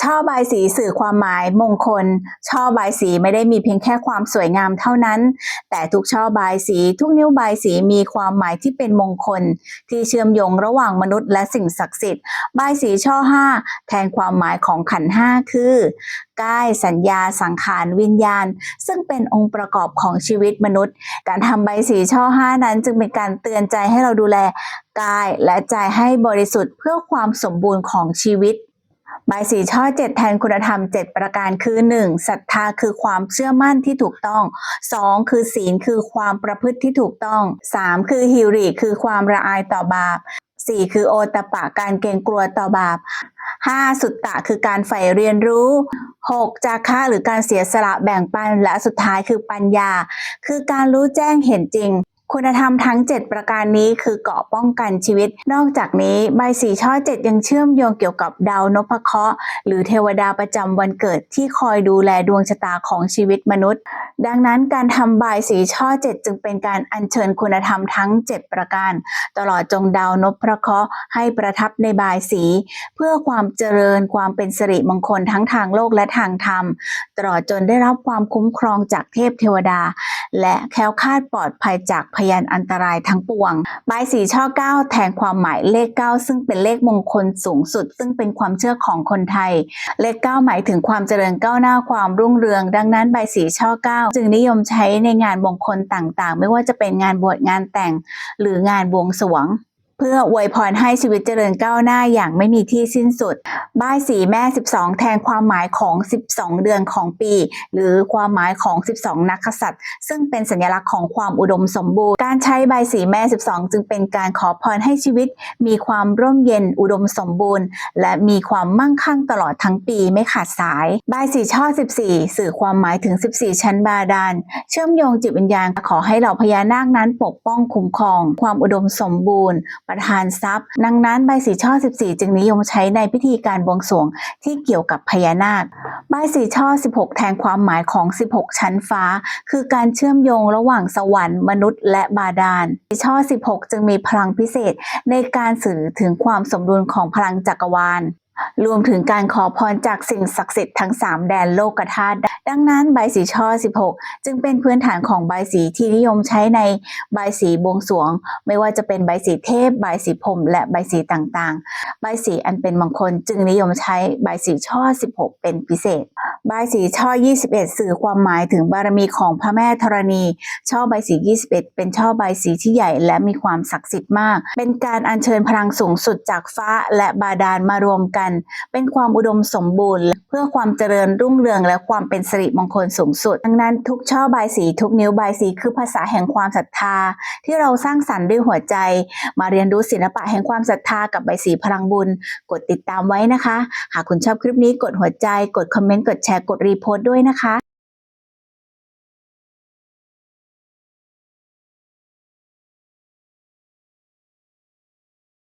ช่อใบายสีสื่อความหมายมงคล ช่อใบายสีไม่ได้มีเพียงแค่ความสวยงามเท่านั้น แต่ทุกช่อใบายสีทุกนิ้วใบายสีมีความหมายที่เป็นมงคล ที่เชื่อมโยงระหว่างมนุษย์และสิ่งศักดิ์สิทธิ์ใบายสีช่อห้าแทนความหมายของขันห้าคือกายสัญญาสังขารวิญญาณ ซึ่งเป็นองค์ประกอบของชีวิตมนุษย์ การทำใบสีช่อห้านั้นจึงเป็นการเตือนใจให้เราดูแลกายและใจให้บริสุทธิ์เพื่อความสมบูรณ์ของชีวิต ใบายสีช่อเจ็ดแทนคุณธรรม7ประการคือ 1. ศรัทธาคือความเชื่อมั่นที่ถูกต้อง 2. คือศีลคือความประพฤติที่ถูกต้อง 3. คือฮิริคือความละอายต่อบาป 4. คือโอตปะการเกรงกลัวต่อบาป 5. สุตตะคือการใฝ่เรียนรู้ 6. จาคะหรือการเสียสละแบ่งปันและสุดท้ายคือปัญญา คือการรู้แจ้งเห็นจริง คุณธรรมทั้ง 7 ประการนี้คือเกาะป้องกันชีวิต นอกจากนี้ใบสีช่อ7ยังเชื่อมโยงเกี่ยวกับดาวนพเคราะห์หรือเทวดาประจำวันเกิดที่คอยดูแลดวงชะตาของชีวิตมนุษย์ ดังนั้นการทำบายสีช่อ7จึงเป็นการอัญเชิญคุณธรรมทั้ง 7 ประการ ตลอดจงดาวนพเคราะห์ให้ประทับในบายสี เพื่อความเจริญความเป็นสิริมงคลทั้งทางโลกและทางธรรม ตลอดจนได้รับความคุ้มครองจากเทพเทวดา และแคล้วคลาดปลอดภัยจากพยานอันตรายทั้งปวงใบายสีช่อ9แทนความหมายเลข9ซึ่งเป็นเลขมงคลสูงสุด ซึ่งเป็นความเชื่อของคนไทย เลข9หมายถึงความเจริญก้าวหน้าความรุ่งเรือง ดังนั้นใบสีช่อ9จึงนิยมใช้ในงานมงคลต่างๆ ไม่ว่าจะเป็นงานบวชงานแต่ง หรืองานบวงสรวง เพื่ออวยพรให้ชีวิตเจริญก้าวหน้าอย่างไม่มีที่สิ้นสุด บ้ายสีแม่ 12 แทนความหมายของ 12 เดือนของปี หรือความหมายของ 12 นักษัตริย์ ซึ่งเป็นสัญลักษณ์ของความอุดมสมบูรณ์ การใช้ใบสีแม่ 12 จึงเป็นการขอพรให้ชีวิต มีความร่มเย็นอุดมสมบูรณ์ และมีความมั่งคั่งตลอดทั้งปีไม่ขาดสาย ใบสีช่อ 14 สื่อความหมายถึง 14 ชั้นบาดาล เชื่อมโยงจิตวิญญาณขอให้เหล่าพญานาคนั้นปกป้องคุ้มครอง ความอุดมสมบูรณ์ประธานทรัพย์ ดังนั้นใบสีช่อ 14 จึงนิยมใช้ในพิธีการบวงสรวงที่เกี่ยวกับพญานาค ใบสีช่อ 16 แทนความหมายของ 16 ชั้นฟ้า คือการเชื่อมโยงระหว่างสวรรค์มนุษย์และบาดาลช่อ 16 จึงมีพลังพิเศษในการสื่อถึงความสมดุลของพลังจักรวาล รวมถึงการขอพรจากสิ่งศักดิ์สิทธิ์ทั้ง 3 แดนโลกธาตุดังนั้นใบสีช่อ 16 จึงเป็นพื้นฐานของใบสีที่นิยมใช้ในใบสีบวงสรวง ไม่ว่าจะเป็นใบสีเทพ ใบสีพรมและใบสีต่างๆ ใบสีอันเป็นมงคลจึงนิยมใช้ใบสีช่อ 16 เป็นพิเศษ ใบสีช่อ 21 สื่อความหมายถึงบารมีของพระแม่ธรณี ช่อใบสี 21 เป็นช่อใบสีที่ใหญ่และมีความศักดิ์สิทธิ์มาก เป็นการอัญเชิญพลังสูงสุดจากฟ้าและบาดาลมารวมกันเป็นความอุดมสมบูรณ์ เพื่อความเจริญรุ่งเรืองและความเป็นสิริมงคลสูงสุด ดังนั้นทุกช่อใบสีทุกนิ้วใบสีคือภาษาแห่งความศรัทธา ที่เราสร้างสรรค์ด้วยหัวใจ มาเรียนรู้ศิลปะแห่งความศรัทธากับใบสีพลังบุญ กดติดตามไว้นะคะ หากคุณชอบคลิปนี้กดหัวใจ กดคอมเมนต์กดแชร์กดรีโพสต์ด้วยนะคะ